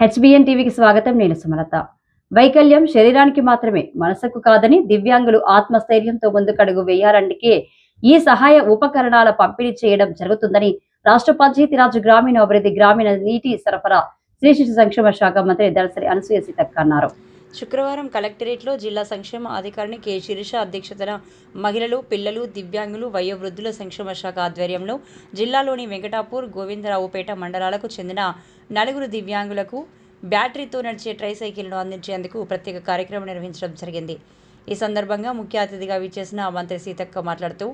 HBN టీవీకి స్వాగతం నేను సుమలత. వైకల్యం శరీరానికి మాత్రమే మనసుకు కాదని దివ్యాంగులు ఆత్మస్థైర్యంతో ముందుకడుగు వేయాలంటే ఈ సహాయ ఉపకరణాల పంపిణీ చేయడం జరుగుతుందని రాష్ట్ర పంచాయతీరాజ్ గ్రామీణ అభివృద్ధి గ్రామీణ నీటి సరఫరా శ్రీ శిశు సంక్షేమ శాఖ మంత్రి దళసరి అనసూయ సీతక్క అన్నారు. శుక్రవారం కలెక్టరేట్లో జిల్లా సంక్షేమ అధికారిని కె. శిరీష అధ్యక్షతన మహిళలు పిల్లలు దివ్యాంగులు వయోవృద్ధుల సంక్షేమ శాఖ ఆధ్వర్యంలో జిల్లాలోని వెంకటాపూర్ గోవిందరావుపేట మండలాలకు చెందిన నలుగురు దివ్యాంగులకు బ్యాటరీతో నడిచే ట్రైసైకిల్ను అందించేందుకు ప్రత్యేక కార్యక్రమం నిర్వహించడం జరిగింది. ఈ సందర్భంగా ముఖ్య అతిథిగా విచ్చేసిన మంత్రి సీతక్క మాట్లాడుతూ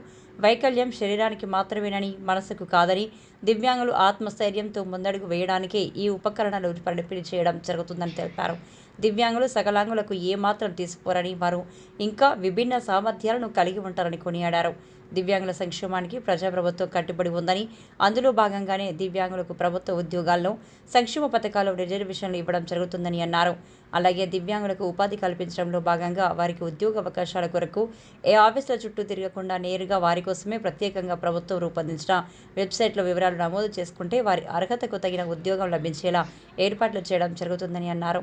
వైకల్యం శరీరానికి మాత్రమేనని మనసుకు కాదని దివ్యాంగులు ఆత్మస్థైర్యంతో ముందడుగు వేయడానికే ఈ ఉపకరణాలు పంపిణీ చేయడం జరుగుతుందని తెలిపారు. దివ్యాంగులు సకలాంగులకు ఏమాత్రం తీసుకోరని వారు ఇంకా విభిన్న సామర్థ్యాలను కలిగి ఉంటారని కొనియాడారు. దివ్యాంగుల సంక్షేమానికి ప్రజాప్రభుత్వం కట్టుబడి ఉందని అందులో భాగంగానే దివ్యాంగులకు ప్రభుత్వ ఉద్యోగాల్లో సంక్షేమ పథకాలు రిజర్వేషన్లు ఇవ్వడం జరుగుతుందని అన్నారు. అలాగే దివ్యాంగులకు ఉపాధి కల్పించడంలో భాగంగా వారికి ఉద్యోగ అవకాశాల కొరకు ఏ ఆఫీసుల చుట్టూ తిరగకుండా నేరుగా వారి కోసమే ప్రత్యేకంగా ప్రభుత్వం రూపొందించిన వెబ్సైట్లో వివరాలు నమోదు చేసుకుంటే వారి అర్హతకు తగిన ఉద్యోగం లభించేలా ఏర్పాట్లు చేయడం జరుగుతుందని అన్నారు.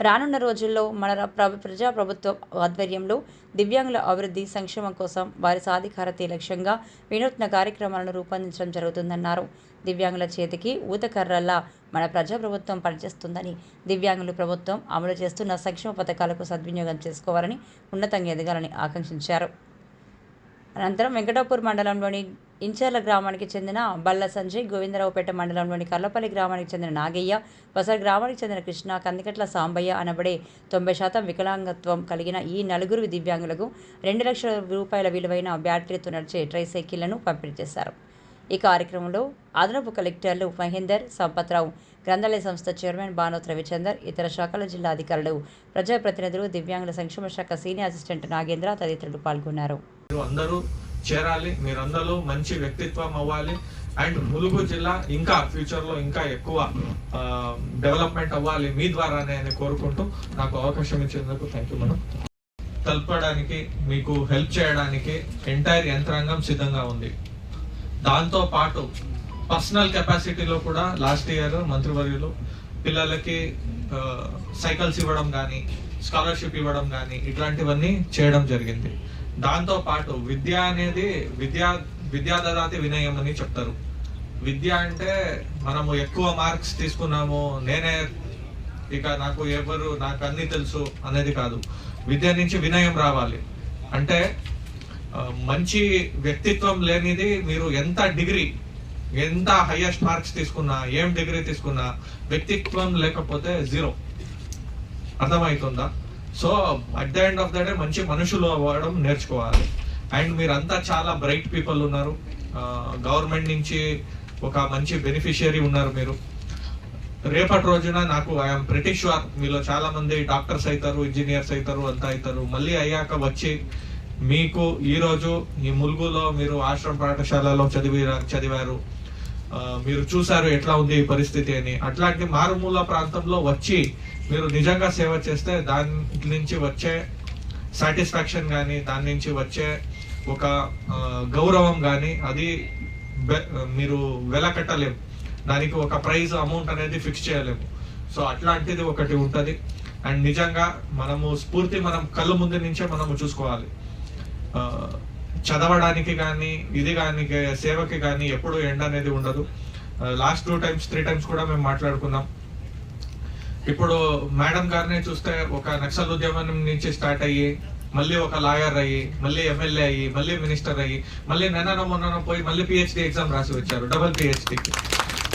రానున్న రోజుల్లో మన ర- ప్రజా ప్రభుత్వం ఆధ్వర్యంలో దివ్యాంగుల అభివృద్ధి సంక్షేమం కోసం వారి సాధికారతే లక్ష్యంగా వినూత్న కార్యక్రమాలను రూపొందించడం జరుగుతుందన్నారు. దివ్యాంగుల చేతికి ఊతకర్రల్లా మన ప్రజా ప్రభుత్వం పనిచేస్తుందని దివ్యాంగులు ప్రభుత్వం అమలు చేస్తున్న సంక్షేమ పథకాలకు సద్వినియోగం చేసుకోవాలని ఉన్నతంగా ఎదగాలని ఆకాంక్షించారు. అనంతరం వెంకటాపూర్ మండలంలోని ఇంచర్ల గ్రామానికి చెందిన బల్ల సంజయ్ గోవిందరావుపేట మండలంలోని కర్లపల్లి గ్రామానికి చెందిన నాగయ్య బసర్ గ్రామానికి చెందిన కృష్ణ కందికట్ల సాంబయ్య అనబడే తొంభై శాతం వికలాంగత్వం కలిగిన ఈ నలుగురు దివ్యాంగులకు రెండు లక్షల రూపాయల విలువైన బ్యాటరీతో నడిచే ట్రైసైకిళ్ళను పంపిణీ చేశారు. ఈ కార్యక్రమంలో అదనపు కలెక్టర్లు మహేందర్ సంపత్రావు గ్రంథాలయ సంస్థ చైర్మన్ బానోత్ రవిచందర్ ఇతర శాఖల జిల్లా అధికారులు ప్రజాప్రతినిధులు దివ్యాంగుల సంక్షేమ శాఖ సీనియర్ అసిస్టెంట్ నాగేంద్ర తదితరులు పాల్గొన్నారు. అందరూ చేరాలి మీరందరూ మంచి వ్యక్తిత్వం అవ్వాలి. అండ్ ములుగు జిల్లా ఇంకా ఫ్యూచర్లో ఇంకా ఎక్కువ డెవలప్మెంట్ అవ్వాలి మీ ద్వారానే అని కోరుకుంటూ నాకు అవకాశం ఇచ్చేందుకు థ్యాంక్ యూ మేడం తలపడానికి మీకు హెల్ప్ చేయడానికి ఎంటైర్ యంత్రాంగం సిద్ధంగా ఉంది. దాంతో పాటు పర్సనల్ కెపాసిటీలో కూడా లాస్ట్ ఇయర్ మంత్రివర్యులు పిల్లలకి సైకిల్స్ ఇవ్వడం కానీ స్కాలర్షిప్ ఇవ్వడం కానీ ఇట్లాంటివన్నీ చేయడం జరిగింది. దాంతో పాటు విద్య అనేది విద్యా విద్యాదదాతి వినయం అని చెప్తారు. విద్య అంటే మనము ఎక్కువ మార్క్స్ తీసుకున్నాము నేనే ఇక నాకు ఎవరు నాకు అన్ని తెలుసు అనేది కాదు. విద్య నుంచి వినయం రావాలి. అంటే మంచి వ్యక్తిత్వం లేనిది మీరు ఎంత డిగ్రీ ఎంత హైయెస్ట్ మార్క్స్ తీసుకున్నా ఏం డిగ్రీ తీసుకున్నా వ్యక్తిత్వం లేకపోతే జీరో. అర్థమవుతుందా? So at the end of the day మంచి మనుషులు అవ్వడం నేర్చుకోవాలి. అండ్ మీరంతా చాలా బ్రైట్ పీపుల్ ఉన్నారు. గవర్నమెంట్ నుంచి ఒక మంచి బెనిఫిషియరీ ఉన్నారు మీరు. రేపటి రోజున నాకు ఐఎమ్ ప్రిటి షూర్ మీలో చాలా మంది డాక్టర్స్ అవుతారు ఇంజనీర్స్ అవుతారు అంతా అవుతారు మళ్ళీ అయ్యాక వచ్చి మీకు ఈ రోజు ఈ ములుగులో మీరు ఆశ్రమ పాఠశాలలో చదివి చదివారు. మీరు చూసారు ఎట్లా ఉంది ఈ పరిస్థితి అని. అట్లాంటి మారుమూల ప్రాంతంలో వచ్చి మీరు నిజంగా సేవ చేస్తే దాని నుంచి వచ్చే సాటిస్ఫాక్షన్ కానీ దాని నుంచి వచ్చే ఒక గౌరవం కానీ అది మీరు వెలకట్టలేము. దానికి ఒక ప్రైజ్ అమౌంట్ అనేది ఫిక్స్ చేయలేము. సో అట్లాంటిది ఒకటి ఉంటుంది. అండ్ నిజంగా మనము స్ఫూర్తి మనం కళ్ళు ముందు నుంచే మనము చూసుకోవాలి. చదవడానికి కానీ ఇది కానీ సేవకి కానీ ఎప్పుడు ఎండ అనేది ఉండదు. Last two times three times కూడా మేము మాట్లాడుకున్నాం. ఇప్పుడు మేడం గారిని చూస్తే ఒక నక్సల్ ఉద్యమం నుంచి స్టార్ట్ అయ్యి మళ్ళీ ఒక లాయర్ అయ్యి మళ్ళీ ఎమ్మెల్యే అయ్యి మళ్ళీ మినిస్టర్ అయ్యి మళ్ళీ నిన్న మొన్న పోయి మళ్ళీ పిహెచ్డి ఎగ్జామ్ రాసి వచ్చారు డబుల్ పిహెచ్డికి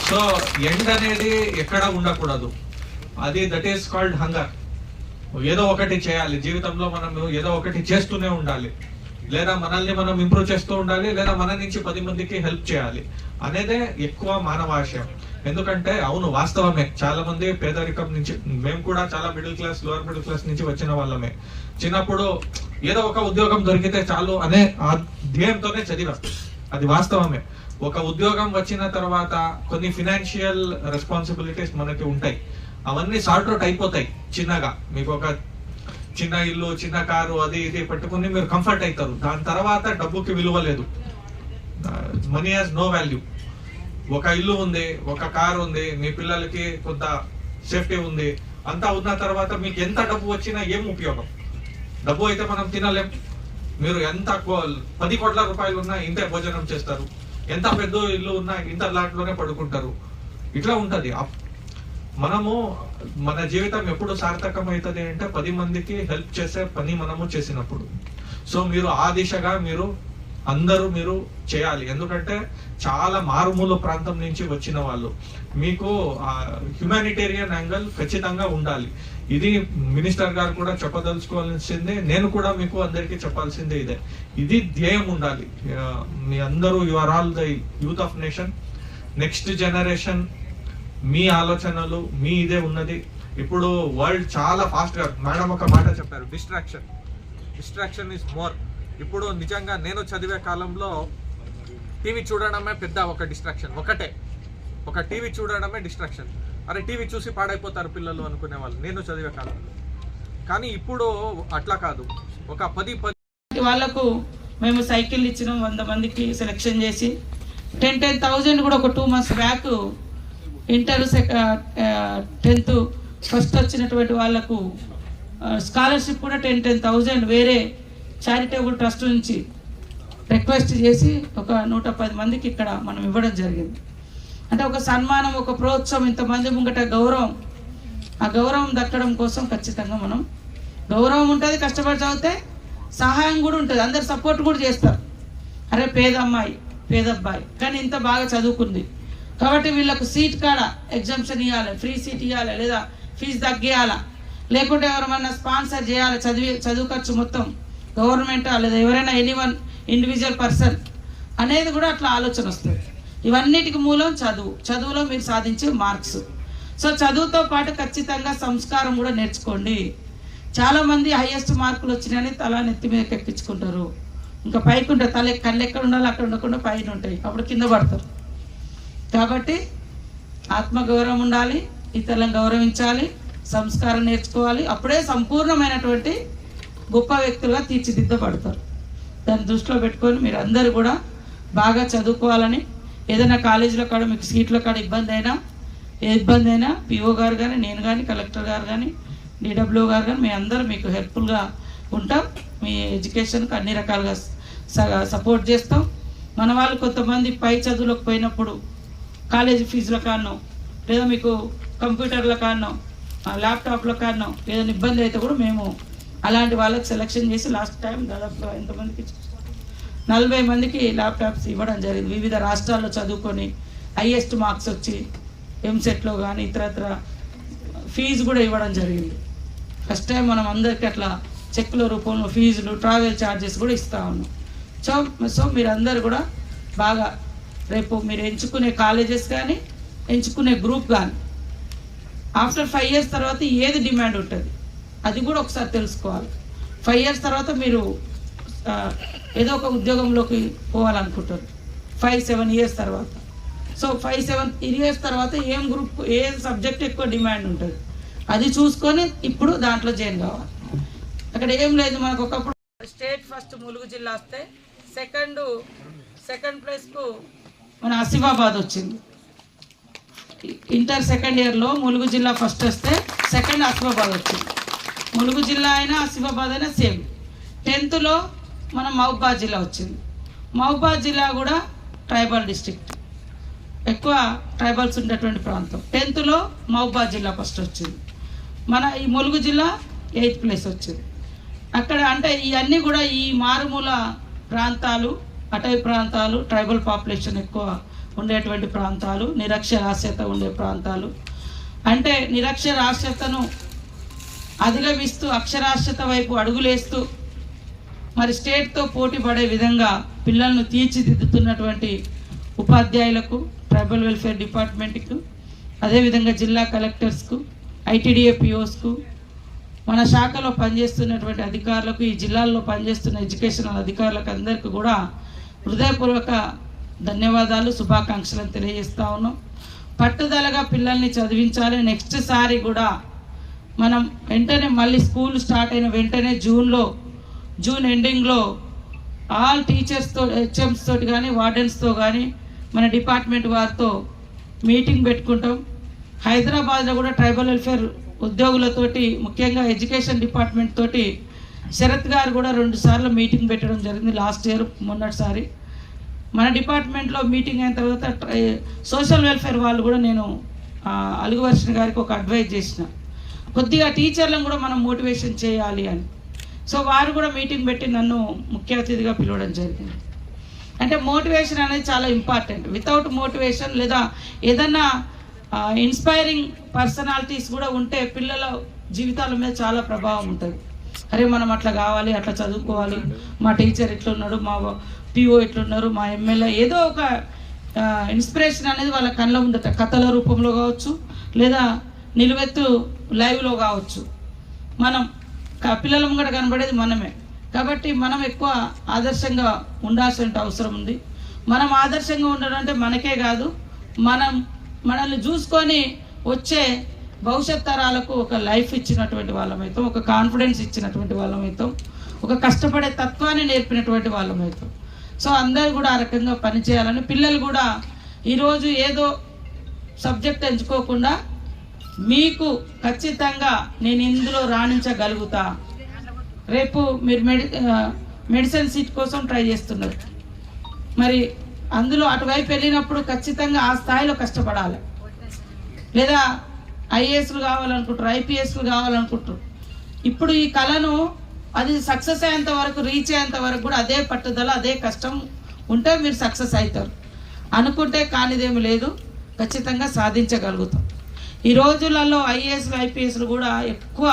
సో ఎండ్ అనేది ఎక్కడ ఉండకూడదు. అది దట్ ఈస్ కాల్డ్ హంగర్ ఏదో ఒకటి చేయాలి. జీవితంలో మనం ఏదో ఒకటి చేస్తూనే ఉండాలి. లేదా మనల్ని మనం ఇంప్రూవ్ చేస్తూ ఉండాలి లేదా మన నుంచి పది మందికి హెల్ప్ చేయాలి అనేదే ఎక్కువ మానవాశయం ఎందుకంటే అవును వాస్తవమే చాలా మంది పేదరికం నుంచి మేము కూడా చాలా middle class lower middle class నుంచి వచ్చిన వాళ్ళమే. చిన్నప్పుడు ఏదో ఒక ఉద్యోగం దొరికితే చాలు అనే ఆ ధ్యేయంతోనే చదివా. అది వాస్తవమే. ఒక ఉద్యోగం వచ్చిన తర్వాత కొన్ని ఫినాన్షియల్ రెస్పాన్సిబిలిటీస్ మనకి ఉంటాయి. అవన్నీ సార్ట్ అవుట్ అయిపోతాయి చిన్నగా. మీకు ఒక చిన్న ఇల్లు చిన్న కారు అది ఇది పెట్టుకుని మీరు కంఫర్ట్ అవుతారు. దాని తర్వాత డబ్బుకి విలువ లేదు. మనీ హాజ్ నో వాల్యూ ఒక ఇల్లు ఉంది ఒక కారు ఉంది మీ పిల్లలకి కొంత సేఫ్టీ ఉంది అంతా ఉన్న తర్వాత మీకు ఎంత డబ్బు వచ్చినా ఏం ఉపయోగం? డబ్బు అయితే మనం తినలేం. మీరు ఎంత కో- పది కోట్ల రూపాయలు ఉన్నా ఇంతే భోజనం చేస్తారు. ఎంత పెద్ద ఇల్లు ఉన్నా ఇంత లాట్లోనే పడుకుంటారు. ఇట్లా ఉంటుంది. మనము మన జీవితం ఎప్పుడు సార్థకం అవుతుంది అంటే పది మందికి హెల్ప్ చేసే పని మనము చేసినప్పుడు. సో మీరు ఆ దిశగా మీరు అందరూ మీరు చేయాలి. ఎందుకంటే చాలా మారుమూల ప్రాంతం నుంచి వచ్చిన వాళ్ళు. మీకు హ్యుమానిటేరియన్ యాంగిల్ ఖచ్చితంగా ఉండాలి. ఇది మినిస్టర్ గారు కూడా చెప్పదలుచుకోవాల్సిందే. నేను కూడా మీకు అందరికీ చెప్పాల్సిందే ఇదే. ఇది ధ్యేయం ఉండాలి. మీ అందరూ you are all the youth of nation next generation మీ ఆలోచనలు మీ ఇదే ఉన్నది. ఇప్పుడు వరల్డ్ చాలా ఫాస్ట్గా మేడం ఒక మాట చెప్పారు డిస్ట్రాక్షన్. డిస్ట్రాక్షన్ ఇస్ మోర్ ఇప్పుడు నిజంగా నేను చదివే కాలంలో టీవీ చూడడమే పెద్ద ఒక డిస్ట్రాక్షన్ ఒకటే. ఒక టీవీ చూడడమే డిస్ట్రాక్షన్. అరే టీవీ చూసి పాడైపోతారు పిల్లలు అనుకునే వాళ్ళు నేను చదివే కాలంలో. కానీ ఇప్పుడు అట్లా కాదు. ఒక పది పది వాళ్ళకు మేము సైకిల్ ఇచ్చినాం వంద మందికి సెలెక్షన్ చేసి టెన్ టెన్ థౌజండ్ కూడా ఒక two months back inter tenth first వచ్చినటువంటి వాళ్ళకు స్కాలర్షిప్ కూడా టెన్ టెన్ థౌజండ్ వేరే చారిటబుల్ ట్రస్ట్ నుంచి రిక్వెస్ట్ చేసి ఒక నూట పది మందికి ఇక్కడ మనం ఇవ్వడం జరిగింది. అంటే ఒక సన్మానం ఒక ప్రోత్సాహం ఇంతమంది ముంగట గౌరవం. ఆ గౌరవం దక్కడం కోసం ఖచ్చితంగా మనం గౌరవం ఉంటుంది కష్టపడి చదివితే సహాయం కూడా ఉంటుంది. అందరు సపోర్ట్ కూడా చేస్తారు. అరే పేద అమ్మాయి పేద అబ్బాయి కానీ ఇంత బాగా చదువుకుంది. కాబట్టి వీళ్ళకు సీట్ కాడ ఎగ్జామ్షన్ ఇవ్వాలి ఫ్రీ సీట్ ఇవ్వాలి లేదా ఫీజు తగ్గేయాలా? లేకుంటే ఎవరమన్నా స్పాన్సర్ చేయాలి? చదివి చదువు ఖర్చు మొత్తం గవర్నమెంట్ లేదా ఎవరైనా ఎనీవన్ ఇండివిజువల్ పర్సన్ అనేది కూడా అట్లా ఆలోచన వస్తుంది. ఇవన్నిటికి మూలం చదువు. చదువులో మీరు సాధించే మార్క్స్ సో చదువుతో పాటు ఖచ్చితంగా సంస్కారం కూడా నేర్చుకోండి. చాలామంది హయ్యెస్ట్ హైయెస్ట్ మార్కులు వచ్చినాయని తల నెత్తి మీద ఎక్కించుకుంటారు ఇంకా పైకి ఉంటాయి తల కళ్ళు ఎక్కడ ఉండాలి అక్కడ ఉండకుండా పైన ఉంటాయి. అప్పుడు కింద పడతారు. కాబట్టి ఆత్మగౌరవం ఉండాలి ఇతరులను గౌరవించాలి సంస్కారం నేర్చుకోవాలి. అప్పుడే సంపూర్ణమైనటువంటి గొప్ప వ్యక్తులుగా తీర్చిదిద్దబడతారు. దాన్ని దృష్టిలో పెట్టుకొని మీరు అందరూ కూడా బాగా చదువుకోవాలని ఏదైనా కాలేజీలో కాడ మీకు సీట్ల కాడ ఇబ్బంది అయినా ఏ ఇబ్బంది అయినా పిఓ గారు కానీ నేను కానీ కలెక్టర్ గారు కానీ డిడబ్ల్యూ గారు కానీ మీ అందరూ మీకు హెల్ప్ఫుల్గా ఉంటాం. మీ ఎడ్యుకేషన్కి అన్ని రకాలుగా సపోర్ట్ చేస్తాం. మన వాళ్ళు కొంతమంది పై చదువులకు పోయినప్పుడు కాలేజీ ఫీజుల కారణం లేదా మీకు కంప్యూటర్ల కారణం ఆ ల్యాప్టాప్ల కారణం ఏదైనా ఇబ్బంది అయితే కూడా మేము అలాంటి వాళ్ళకి సెలెక్షన్ చేసి లాస్ట్ టైం దాదాపుగా ఎంతమందికి నలభై మందికి ల్యాప్టాప్స్ ఇవ్వడం జరిగింది. వివిధ రాష్ట్రాల్లో చదువుకొని హైయెస్ట్ మార్క్స్ వచ్చి ఎంసెట్లో కానీ ఇతరత్ర ఫీజు కూడా ఇవ్వడం జరిగింది. ఫస్ట్ టైం మనం అందరికీ అట్లా చెక్కుల రూపంలో ఫీజులు ట్రావెల్ ఛార్జెస్ కూడా ఇస్తా ఉన్నాం. సో సో మీరందరూ కూడా బాగా రేపు మీరు ఎంచుకునే కాలేజెస్ కానీ ఎంచుకునే గ్రూప్ కానీ ఆఫ్టర్ ఫైవ్ ఇయర్స్ తర్వాత ఏది డిమాండ్ ఉంటుంది? అది కూడా ఒకసారి తెలుసుకోవాలి. ఫైవ్ ఇయర్స్ తర్వాత మీరు ఏదో ఒక ఉద్యోగంలోకి పోవాలనుకుంటారు ఫైవ్ సెవెన్ ఇయర్స్ తర్వాత. సో ఫైవ్ సెవెన్ ఇయర్స్ తర్వాత ఏం గ్రూప్ ఏ సబ్జెక్ట్ ఎక్కువ డిమాండ్ ఉంటుంది? అది చూసుకొని ఇప్పుడు దాంట్లో జాయిన్ కావాలి. అక్కడ ఏం లేదు మనకు ఒకప్పుడు స్టేట్ ఫస్ట్ ములుగు జిల్లా వస్తే సెకండ్ సెకండ్ ప్లేస్కు మన ఆసిఫాబాద్ వచ్చింది. ఇంటర్ సెకండ్ ఇయర్లో ములుగు జిల్లా ఫస్ట్ వస్తే సెకండ్ ఆసిఫాబాద్ వచ్చింది. ములుగు జిల్లా అయినా ఆసిఫాబాద్ అయినా సేమ్. టెన్త్లో మన మహబాద్ జిల్లా వచ్చింది. మహబాద్ జిల్లా కూడా ట్రైబల్ డిస్ట్రిక్ట్. ఎక్కువ ట్రైబల్స్ ఉండేటువంటి ప్రాంతం. టెన్త్లో మహబాద్ జిల్లా ఫస్ట్ వచ్చింది. మన ఈ ములుగు జిల్లా ఎయిత్ ప్లేస్ వచ్చింది. అక్కడ అంటే ఇవన్నీ కూడా ఈ మారుమూల ప్రాంతాలు అటవీ ప్రాంతాలు ట్రైబల్ పాపులేషన్ ఎక్కువ ఉండేటువంటి ప్రాంతాలు నిరక్షరాస్యత ఉండే ప్రాంతాలు. అంటే నిరక్షరాస్యతను అధిగమిస్తూ అక్షరాస్యత వైపు అడుగులేస్తూ మరి స్టేట్తో పోటీ పడే విధంగా పిల్లలను తీర్చిదిద్దుతున్నటువంటి ఉపాధ్యాయులకు ట్రైబల్ వెల్ఫేర్ డిపార్ట్మెంట్కు అదేవిధంగా జిల్లా కలెక్టర్స్కు ఐటీడీఏ పిఓస్కు మన శాఖలో పనిచేస్తున్నటువంటి అధికారులకు ఈ జిల్లాల్లో పనిచేస్తున్న ఎడ్యుకేషనల్ అధికారులకు అందరికీ కూడా హృదయపూర్వక ధన్యవాదాలు శుభాకాంక్షలను తెలియజేస్తా ఉన్నాం. పట్టుదలగా పిల్లల్ని చదివించాలి. నెక్స్ట్ సారి కూడా మనం వెంటనే మళ్ళీ స్కూల్ స్టార్ట్ అయిన వెంటనే జూన్లో జూన్ ఎండింగ్లో ఆల్ టీచర్స్తో హెచ్ఎంస్ తోటి కానీ వార్డెన్స్తో కానీ మన డిపార్ట్మెంట్ వారితో మీటింగ్ పెట్టుకుంటాం. హైదరాబాద్లో కూడా ట్రైబల్ వెల్ఫేర్ ఉద్యోగులతోటి ముఖ్యంగా ఎడ్యుకేషన్ డిపార్ట్మెంట్ తోటి శరత్ గారు కూడా రెండు సార్లు మీటింగ్ పెట్టడం జరిగింది. లాస్ట్ ఇయర్ మొన్నటిసారి. మన డిపార్ట్మెంట్లో మీటింగ్ అయిన తర్వాత ట్రై- సోషల్ వెల్ఫేర్ వాళ్ళు కూడా నేను అలుగువర్షణ గారికి ఒక అడ్వైజ్ చేసిన. కొద్దిగా టీచర్లను కూడా మనం మోటివేషన్ చేయాలి అని. సో వారు కూడా మీటింగ్ పెట్టి నన్ను ముఖ్య అతిథిగా పిలవడం జరిగింది. అంటే మోటివేషన్ అనేది చాలా ఇంపార్టెంట్. వితౌట్ మోటివేషన్ లేదా ఏదన్నా ఇన్స్పైరింగ్ పర్సనాలిటీస్ కూడా ఉంటే పిల్లల జీవితాల మీద చాలా ప్రభావం ఉంటుంది. అరే మనం అట్లా కావాలి అట్లా చదువుకోవాలి. మా టీచర్ ఎట్లున్నాడు మా పిఓ ఎట్లున్నారు మా ఎమ్మెల్యే ఏదో ఒక ఇన్స్పిరేషన్ అనేది వాళ్ళ కళ్ళ ఉండట కథల రూపంలో కావచ్చు లేదా నిలువెత్తు లైవ్లో కావచ్చు. మనం పిల్లల ముంగట కనబడేది మనమే. కాబట్టి మనం ఎక్కువ ఆదర్శంగా ఉండాల్సిన అవసరం ఉంది. మనం ఆదర్శంగా ఉండడం అంటే మనకే కాదు మనం మనల్ని చూసుకొని వచ్చే భవిష్యత్ తరాలకు ఒక లైఫ్ ఇచ్చినటువంటి వాళ్ళమైతాం ఒక కాన్ఫిడెన్స్ ఇచ్చినటువంటి వాళ్ళమైతాం ఒక కష్టపడే తత్వాన్ని నేర్పినటువంటి వాళ్ళమైతాం సో అందరూ కూడా ఆ రకంగా పనిచేయాలని పిల్లలు కూడా ఈరోజు ఏదో సబ్జెక్ట్ ఎంచుకోకుండా మీకు ఖచ్చితంగా నేను ఇందులో రాణించగలుగుతా. రేపు మీరు మెడి మెడిసిన్ సీట్ కోసం ట్రై చేస్తున్నారు. మరి అందులో అటువైపు వెళ్ళినప్పుడు ఖచ్చితంగా ఆ స్థాయిలో కష్టపడాలి. లేదా ఐఏఎస్లు కావాలనుకుంటారు ఐపీఎస్లు కావాలనుకుంటారు ఇప్పుడు ఈ కళను అది సక్సెస్ అయ్యేంత వరకు రీచ్ అయ్యేంత వరకు కూడా అదే పట్టుదల అదే కష్టం ఉంటే మీరు సక్సెస్ అవుతారు. అనుకుంటే కానిదేమి లేదు ఖచ్చితంగా సాధించగలుగుతాం. ఈ రోజులలో ఐఏఎస్లు ఐపీఎస్లు కూడా ఎక్కువ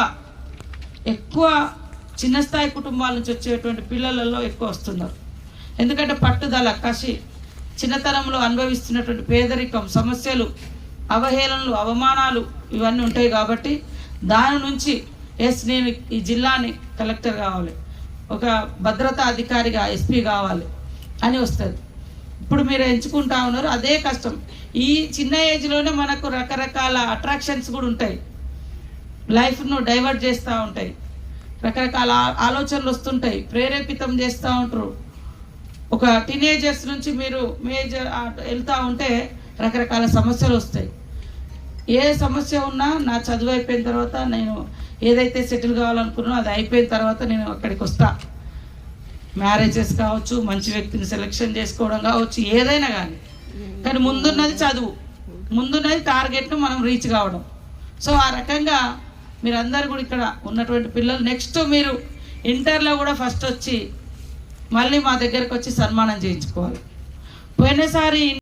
ఎక్కువ చిన్న స్థాయి కుటుంబాల నుంచి వచ్చేటువంటి పిల్లలలో ఎక్కువ వస్తున్నారు. ఎందుకంటే పట్టుదల కసి చిన్నతనంలో అనుభవిస్తున్నటువంటి పేదరికం సమస్యలు అవహేళనలు అవమానాలు ఇవన్నీ ఉంటాయి కాబట్టి దాని నుంచి ఎస్ నేను ఈ జిల్లాని కలెక్టర్ కావాలి. ఒక భద్రతా అధికారిగా ఎస్పీ కావాలి అని వస్తుంది. ఇప్పుడు మీరు ఎంచుకుంటా ఉన్నారు అదే కష్టం. ఈ చిన్న ఏజ్లోనే మనకు రకరకాల అట్రాక్షన్స్ కూడా ఉంటాయి. లైఫ్ను డైవర్ట్ చేస్తూ ఉంటాయి. రకరకాల ఆలోచనలు వస్తుంటాయి. ప్రేరేపితం చేస్తూ ఉంటారు. ఒక టీనేజర్స్ నుంచి మీరు మేజర్ వెళ్తూ ఉంటే రకరకాల సమస్యలు వస్తాయి. ఏ సమస్య ఉన్నా నా చదువు అయిపోయిన తర్వాత నేను ఏదైతే సెటిల్ కావాలనుకున్నానో అది అయిపోయిన తర్వాత నేను అక్కడికి వస్తా. మ్యారేజెస్ కావచ్చు మంచి వ్యక్తిని సెలెక్షన్ చేసుకోవడం కావచ్చు ఏదైనా కానీ. కానీ ముందున్నది చదువు. ముందున్నది టార్గెట్ను మనం రీచ్ కావడం. సో ఆ రకంగా మీరందరూ కూడా ఇక్కడ ఉన్నటువంటి పిల్లలు నెక్స్ట్ మీరు ఇంటర్లో కూడా ఫస్ట్ వచ్చి మళ్ళీ మా దగ్గరకు వచ్చి సన్మానం చేయించుకోవాలి. పోయినసారి